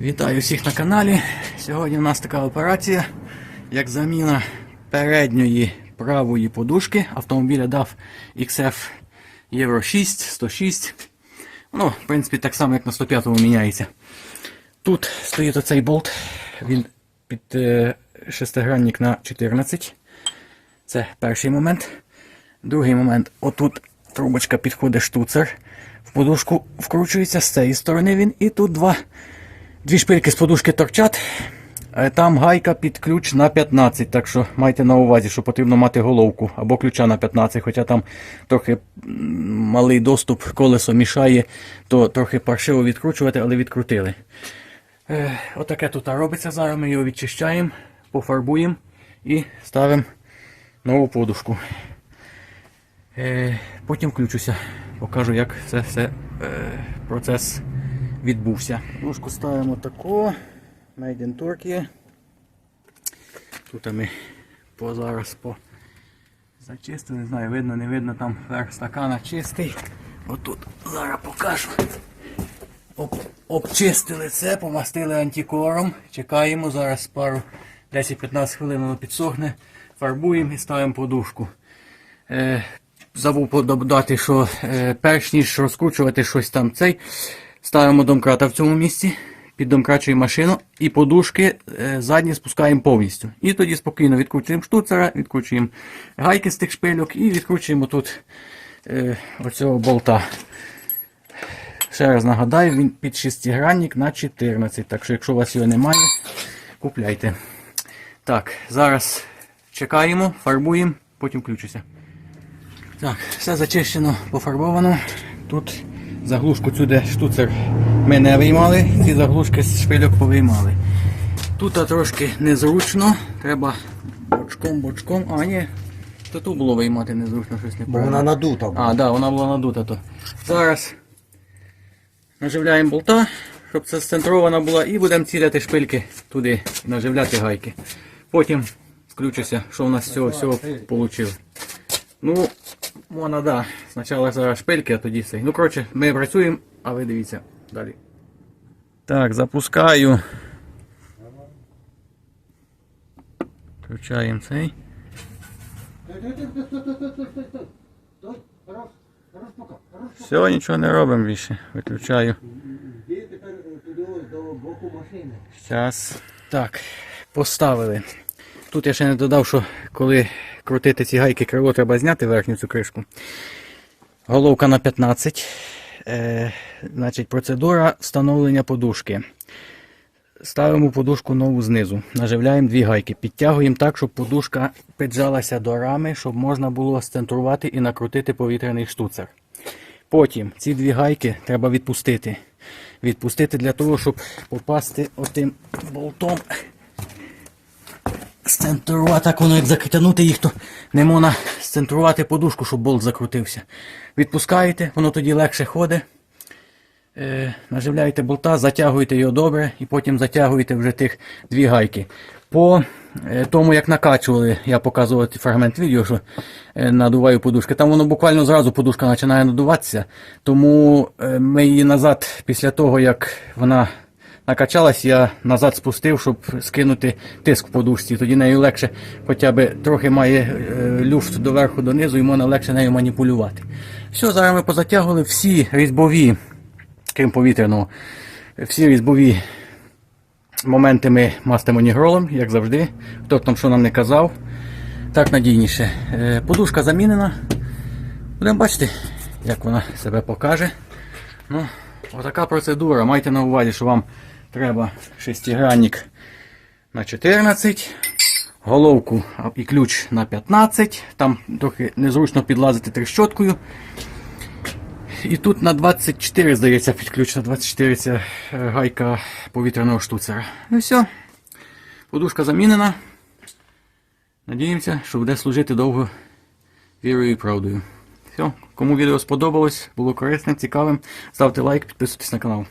Вітаю всіх на каналі. Сьогодні у нас така операція, як заміна передньої правої подушки. Автомобіля DAF XF Euro 6, 106. Ну, в принципі, так само, як на 105-му міняється. Тут стоїть оцей болт, він під е, шестигранник на 14. Це перший момент. Другий момент, отут трубочка підходить штуцер. В подушку вкручується з цієї сторони він. І тут два, дві шпильки з подушки торчать. Е, Там гайка під ключ на 15, так що майте на увазі, що потрібно мати головку або ключа на 15, хоча там трохи малий доступ, колесо мішає, то трохи паршиво відкручувати, але відкрутили. Е, Отаке тут робиться. Зараз ми його відчищаємо, пофарбуємо і ставимо нову подушку. Е, Потім включуся, покажу, як це все процес відбувся. Ножку ставимо тако. Made in Turkey. Тут ми по зараз по зачистили, не знаю, видно, не видно, там верх стакана чистий. Отут зараз покажу. Об, обчистили це, помастили антикором. Чекаємо зараз пару 10-15 хвилин воно підсохне, фарбуємо і ставимо подушку. Е, забув додати, що е, перш ніж розкручувати щось там цей, ставимо домкрата в цьому місці, піддомкрачуємо машину і подушки е, задні спускаємо повністю. І тоді спокійно відкручуємо штуцера, відкручуємо гайки з тих шпильок і відкручуємо тут е, оцього болта. Ще раз нагадаю, він під шестигранник на 14. Так що, якщо у вас його немає, купляйте. Так, зараз чекаємо, фарбуємо, потім включуся. Так, все зачищено, пофарбовано. Тут заглушку цю, де штуцер ми не виймали, ці заглушки з шпильок повиймали. Тут трошки незручно, треба бочком-бочком. А, ні, то тут було виймати незручно, щось не Бо вона надута. була. а, так, да, вона була надута. То. Зараз наживляємо болта, щоб це центрована була, і будемо ціляти шпильки туди, наживляти гайки. Потім включуся, що в нас з цього всього вийшло. Ну, вона, да. Спочатку зараз шпильки, а тоді все. Ну, коротше, ми працюємо, а ви дивіться далі. Так, запускаю. Включаємо цей. Все, нічого не робимо більше. Виключаю. Зараз. Так, поставили. Тут я ще не додав, що коли крутити ці гайки крило, треба зняти верхню цю кришку. Головка на 15. Е, значить, процедура встановлення подушки. Ставимо подушку нову знизу. Наживляємо дві гайки. Підтягуємо так, щоб подушка піджалася до рами, щоб можна було сцентрувати і накрутити повітряний штуцер. Потім ці дві гайки треба відпустити. Відпустити для того, щоб попасти отим болтом. Сцентрувати, так воно як закритянути їх, то не можна сцентрувати подушку, щоб болт закрутився. Відпускаєте, воно тоді легше ходить. Е, наживляєте болта, затягуєте його добре і потім затягуєте вже тих дві гайки. По е, тому, як накачували, я показував фрагмент відео, що е, надуваю подушки. Там воно буквально зразу подушка починає надуватися. Тому е, ми її назад, після того, як вона накачалась, я назад спустив, щоб скинути тиск в подушці. Тоді нею легше хоча б трохи має е, люфт доверху донизу і можна легше нею маніпулювати. Все, зараз ми позатягували всі різьбові крім повітряного. Всі різьбові моменти ми мастимо нігролом, як завжди. Хто там що нам не казав. Так надійніше. Е, Подушка замінена. Будемо бачити, як вона себе покаже. Ну, Отака процедура. Майте на увазі, що вам треба шестигранник на 14. Головку і ключ на 15. Там трохи незручно підлазити трещоткою. І тут на 24, здається, підключена 24 ця е, гайка повітряного штуцера. Ну все. Подушка замінена. Надіємося, що буде служити довго вірою і правдою. Все. Кому відео сподобалось, було корисним, цікавим, ставте лайк, підписуйтесь на канал.